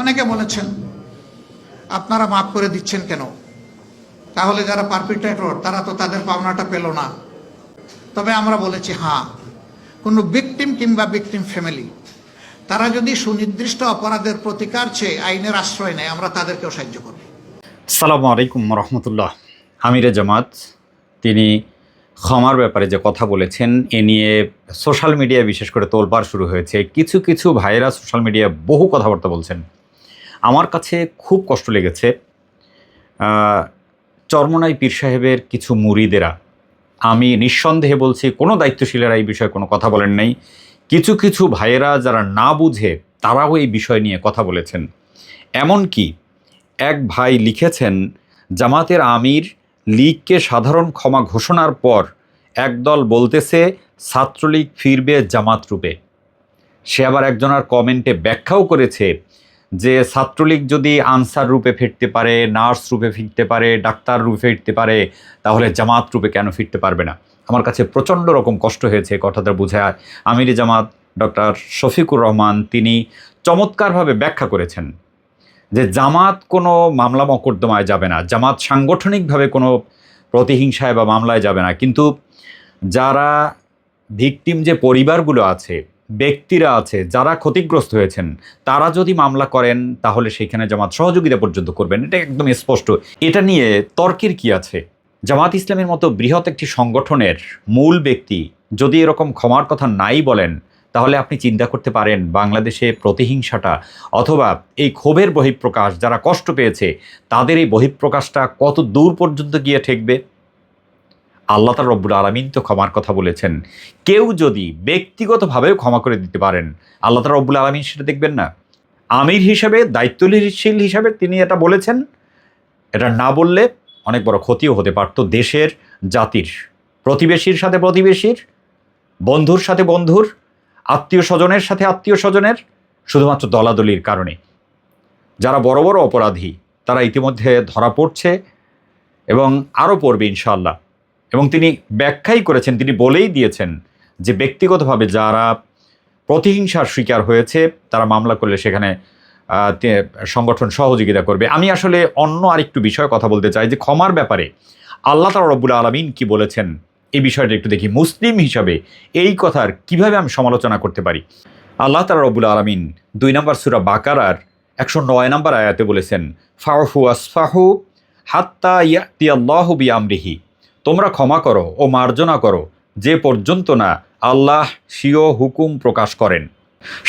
অনেকে বলেছেন, আপনারা মাফ করে দিচ্ছেন কেন? তাহলে যারা পারপিটেটর তারা তো তাদের পাওনাটা পেল না। তবে আমরা বলেছি হ্যাঁ কোনো ভিকটিম কিংবা ভিকটিম ফ্যামিলি তারা যদি সুনির্দিষ্ট অপরাধের প্রতিকার চেয়ে আইনের আশ্রয় নেয়, আমরা তাদেরকেও সাহায্য করব। সালামু আলাইকুম রহমতুল্লাহ। আমিরে জামাত, তিনি ক্ষমার ব্যাপারে যে কথা বলেছেন, এ নিয়ে সোশ্যাল মিডিয়ায় বিশেষ করে তোলপাড় শুরু হয়েছে। কিছু কিছু ভাইরা সোশ্যাল মিডিয়ায় বহু কথাবার্তা বলছেন। আমার কাছে খুব কষ্ট লেগেছে চরমনাই পীর সাহেবের কিছু মুরিদেরা। আমি নিঃসন্দেহে বলছি, কোনো দায়িত্বশীলেরা এই বিষয়ে কোনো কথা বলেন নাই। কিছু কিছু ভাইয়েরা যারা না বুঝে, তারাও এই বিষয় নিয়ে কথা বলেছেন। এমনকি এক ভাই লিখেছেন, জামাতের আমির লীগকে সাধারণ ক্ষমা ঘোষণার পর একদল বলতেছে, ছাত্রলীগ ফিরবে জামাত রূপে। সে আবার একজনের কমেন্টে ব্যাখ্যাও করেছে যে ছাত্রলীগ যদি আনসার রূপে ফিরতে পারে, নার্স রূপে ফিরতে পারে, ডাক্তার রূপে ফিরতে পারে, তাহলে জামাত রূপে কেন ফিরতে পারবে না? আমার কাছে প্রচণ্ড রকম কষ্ট হয়েছে কথাটা বোঝায় আমির জামাত, ডক্টর শফিকুর রহমান তিনি চমৎকারভাবে ব্যাখ্যা করেছেন যে জামাত কোনো মামলা মকদ্দমায় যাবে না, জামাত সাংগঠনিকভাবে কোনো প্রতিহিংসায় বা মামলায় যাবে না। কিন্তু যারা ভিকটিম যে পরিবারগুলো আছে ব্যক্তিরা আছে, যারা ক্ষতিগ্রস্ত হয়েছেন, তারা যদি মামলা করেন, তাহলে সেখানে জামাত সহযোগিতা পর্যন্ত করবেন। এটা একদম স্পষ্ট। এটা নিয়ে তর্কের কি আছে? জামাত ইসলামের মতো বৃহৎ একটি সংগঠনের মূল ব্যক্তি যদি এরকম ক্ষমার কথা নাই বলেন, তাহলে আপনি চিন্তা করতে পারেন বাংলাদেশে প্রতিহিংসাটা অথবা এই ক্ষোভের বহিঃপ্রকাশ, যারা কষ্ট পেয়েছে, তাদের এই বহিঃপ্রকাশটা কত দূর পর্যন্ত গিয়ে ঠেকবে? আল্লাহ তার রব্বুল আলমিন তো ক্ষমার কথা বলেছেন। কেউ যদি ব্যক্তিগতভাবেও ক্ষমা করে দিতে পারেন, আল্লাহ তার রব্বুল আলমিন সেটা দেখবেন না। আমির হিসাবে, দায়িত্বশীল হিসাবে তিনি এটা বলেছেন। এটা না বললে অনেক বড় ক্ষতিও হতে পারত দেশের জাতির। প্রতিবেশীর সাথে প্রতিবেশীর, বন্ধুর সাথে বন্ধুর, আত্মীয় স্বজনের সাথে আত্মীয় স্বজনের, শুধুমাত্র দলাদলির কারণে। যারা বড় বড় অপরাধী, তারা ইতিমধ্যে ধরা পড়ছে এবং আরও পড়বে ইনশাল্লাহ এবং তিনি ব্যাখ্যাই করেছেন, তিনি বলেই দিয়েছেন যে ব্যক্তিগতভাবে যারা প্রতিহিংসার শিকার হয়েছে, তারা মামলা করলে সেখানে সংগঠন সহযোগিতা করবে। আমি আসলে অন্য আরেকটু বিষয়ে কথা বলতে চাই যে ক্ষমার ব্যাপারে আল্লাহ তালা রব্বুল আলমিন কি বলেছেন? এই বিষয়টা একটু দেখি। মুসলিম হিসাবে এই কথার কীভাবে আমি সমালোচনা করতে পারি? আল্লাহ তালা রব্বুল আলমিন দুই নম্বর সুরা বাকারার একশো নয় নম্বর আয়াতে বলেছেন ফাহু আসফাহু হাত্তা ইয়াতি আল্লাহ বি আমরিহি তোমরা ক্ষমা করো ও মার্জনা করো, যে পর্যন্ত না আল্লাহ স্বীয় হুকুম প্রকাশ করেন।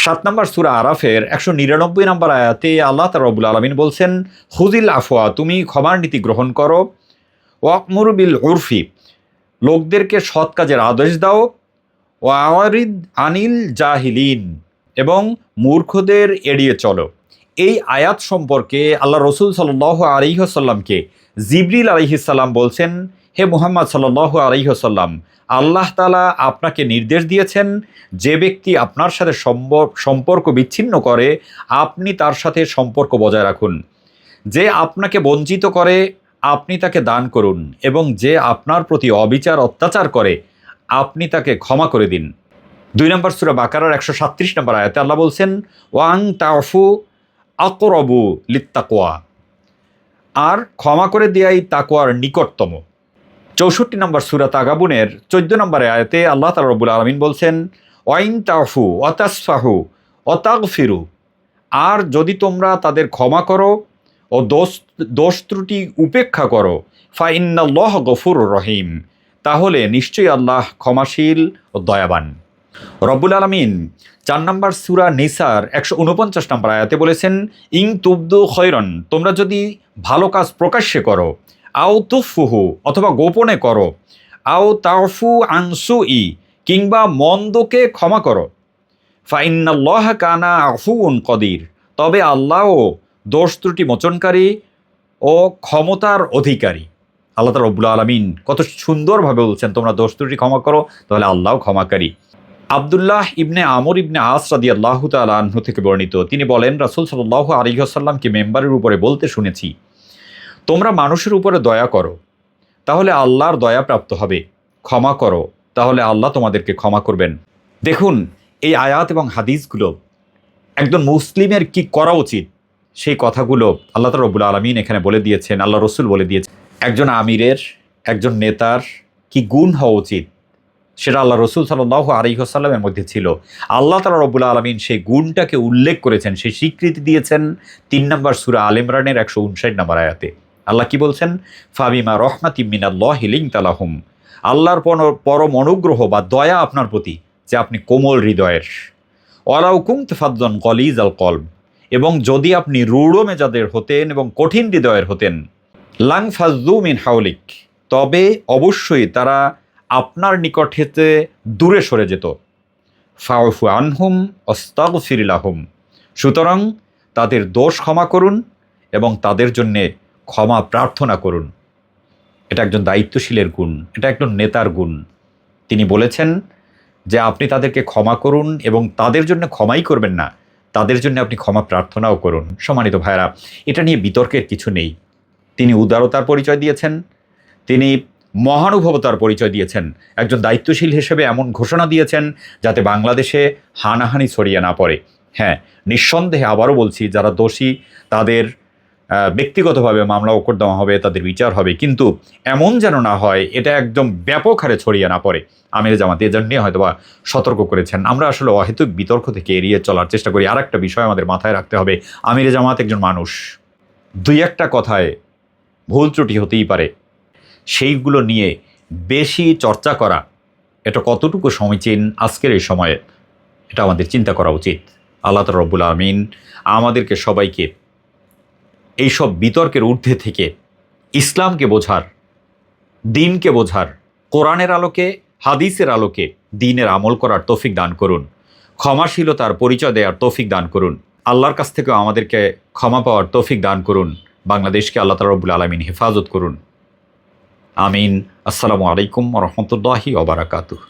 সাত নম্বর সুরা আরাফের একশো নিরানব্বই নম্বর আয়াতে আল্লাহ তার রবুল আলমিন বলছেন হুজিল আফওয়া, তুমি ক্ষমার নীতি গ্রহণ করো। ওয়াকমুর বিল উরফি, লোকদেরকে সৎ কাজের আদেশ দাও। ও আওয়ারিদ আনিল জাহিলিন, এবং মূর্খদের এড়িয়ে চলো। এই আয়াত সম্পর্কে আল্লাহ রসুল সাল্লাহ আলিহাসাল্লামকে জিবরিল আলিহিসাল্লাম বলছেন হে মুহাম্মদ সাল্লাহ আলিহাসাল্লাম আল্লাহ তালা আপনাকে নির্দেশ দিয়েছেন যে ব্যক্তি আপনার সাথে সম্পর্ক বিচ্ছিন্ন করে, আপনি তার সাথে সম্পর্ক বজায় রাখুন। যে আপনাকে বঞ্চিত করে, আপনি তাকে দান করুন এবং যে আপনার প্রতি অবিচার, অত্যাচার করে, আপনি তাকে ক্ষমা করে দিন। দুই নম্বর সুরা বাকারার একশো সাত্রিশ নম্বর আয়াতে আল্লাহ বলছেন, ওয়াং তাফু আকরবু লিত্তাকোয়া। আর ক্ষমা করে দেয়াই তাকোয়ার নিকটতম। চৌষট্টি নম্বর সুরা তাগাবুনের চোদ্দ নম্বরে আয়াতে আল্লাহ তালা রবুল আলমিন বলছেন, ওয়াইন তাফু অতাসফাহু অতাগ ফিরু আর যদি তোমরা তাদের ক্ষমা করো ও দোষ দোষ ত্রুটি উপেক্ষা করো, ফাইন্নাল্লাহ গফুর রহিম। তাহলে নিশ্চয়ই আল্লাহ ক্ষমাশীল ও দয়াবান। রব্বুল আলমিন চার নম্বর সুরা নিসার একশো উনপঞ্চাশ নম্বর আয়াতে বলেছেন, ইং তুবদু খৈরন, তোমরা যদি ভালো কাজ প্রকাশ্যে করো আও তুফুহু অথবা গোপনে করো। আও তাফু আনসু ই কিংবা মন্দকে ক্ষমা করো। ফাইন্নাল্লাহ কানা আফুউন কদির, তবে আল্লাহও দোষ ত্রুটি মোচনকারী ও ক্ষমতার অধিকারী। আল্লাহ তালা রব্বুল আলমিন কত সুন্দরভাবে বলছেন, তোমরা দোষ ত্রুটি ক্ষমা করো, তাহলে আল্লাহও ক্ষমাকারী। আবদুল্লাহ ইবনে আমর ইবনে আস রাদি আল্লাহ তালাহ থেকে বর্ণিত, তিনি বলেন, রাসুল সাল্লাহ আলিহাসাল্লামকে মেম্বারের উপরে বলতে শুনেছি তোমরা মানুষের উপরে দয়া করো। তাহলে আল্লাহর দয়া প্রাপ্ত হবে। ক্ষমা করো। তাহলে আল্লাহ তোমাদেরকে ক্ষমা করবেন। দেখুন, এই আয়াত এবং হাদিসগুলো একজন মুসলিমের কি করা উচিত? সেই কথাগুলো আল্লাহ রবুল আলমিন এখানে বলে দিয়েছেন আল্লাহ রসুল বলে দিয়েছেন। একজন আমিরের, একজন নেতার কি গুণ হওয়া উচিত? সেটা আল্লাহ রসুল সাল্লাহ আলিহাসাল্লামের মধ্যে ছিল। আল্লাহ তালা রবুল আলমিন সেই গুণটাকে উল্লেখ করেছেন, সেই স্বীকৃতি দিয়েছেন তিন নম্বর সুরা আল ইমরানের একশো উনষাট নম্বর আয়াতে। আল্লাহ কি বলছেন? ফাবিমা রহমাতি মিনাল্লাহ হিলিং তালাহুম আল্লাহর পর- পরম অনুগ্রহ বা দয়া আপনার প্রতি যে আপনি কোমল হৃদয়ের। অলাউকুম তেফাদ্দন কলিজ আল কলব। এবং যদি আপনি রূঢ় মেজাদের হতেন এবং কঠিন হৃদয়ের হতেন, লাং ফাজদু মিন হাউলিক তবে অবশ্যই তারা আপনার নিকট হতে দূরে সরে যেত। ফাউফু আনহুম অস্তাগফিরিলাহুম সুতরাং তাদের দোষ ক্ষমা করুন এবং তাদের জন্যে ক্ষমা প্রার্থনা করুন। এটা একজন দায়িত্বশীলের গুণ, এটা একজন নেতার গুণ। তিনি বলেছেন যে আপনি তাদেরকে ক্ষমা করুন এবং তাদের জন্য ক্ষমাই করবেন না, তাদের জন্য আপনি ক্ষমা প্রার্থনাও করুন। সম্মানিত ভাইরা এটা নিয়ে বিতর্কের কিছু নেই। তিনি উদারতার পরিচয় দিয়েছেন, তিনি মহানুভবতার পরিচয় দিয়েছেন, একজন দায়িত্বশীল হিসেবে এমন ঘোষণা দিয়েছেন যাতে বাংলাদেশে হানাহানি ছড়িয়ে না পড়ে। হ্যাঁ নিঃসন্দেহে আবারও বলছি, যারা দোষী তাদের ব্যক্তিগতভাবে মামলা ওকরদমা হবে, তাদের বিচার হবে। কিন্তু এমন যেন না হয়, এটা একদম ব্যাপক হারে ছড়িয়ে না পড়ে। আমির জামাত এ জন্যে হয়তো বা সতর্ক করেছেন। আমরা আসলে অহেতুক বিতর্ক থেকে এড়িয়ে চলার চেষ্টা করি। আর একটা বিষয় আমাদের মাথায় রাখতে হবে। আমির জামাত একজন মানুষ। দুই একটা কথায় ভুল ত্রুটি হতেই পারে। সেইগুলো নিয়ে বেশি চর্চা করা, এটা কতটুকু সমীচীন আজকের এই সময়ে, এটা আমাদের চিন্তা করা উচিত। আল্লাহ রব্বুল আমিন আমাদেরকে সবাইকে এইসব বিতর্কের ঊর্ধ্বে থেকে ইসলামকে বোঝার, দিনকে বোঝার, কোরআনের আলোকে, হাদিসের আলোকে দিনের আমল করার তৌফিক দান করুন। ক্ষমাশীলতার পরিচয় দেওয়ার তৌফিক দান করুন। আল্লাহর কাছ থেকেও আমাদেরকে ক্ষমা পাওয়ার তৌফিক দান করুন। বাংলাদেশকে আল্লাহ তালা রব্বুল আলমিন হেফাজত করুন। আমিন। আসসালামু আলাইকুম রহমতুল্লাহি ওবরাকাতুহ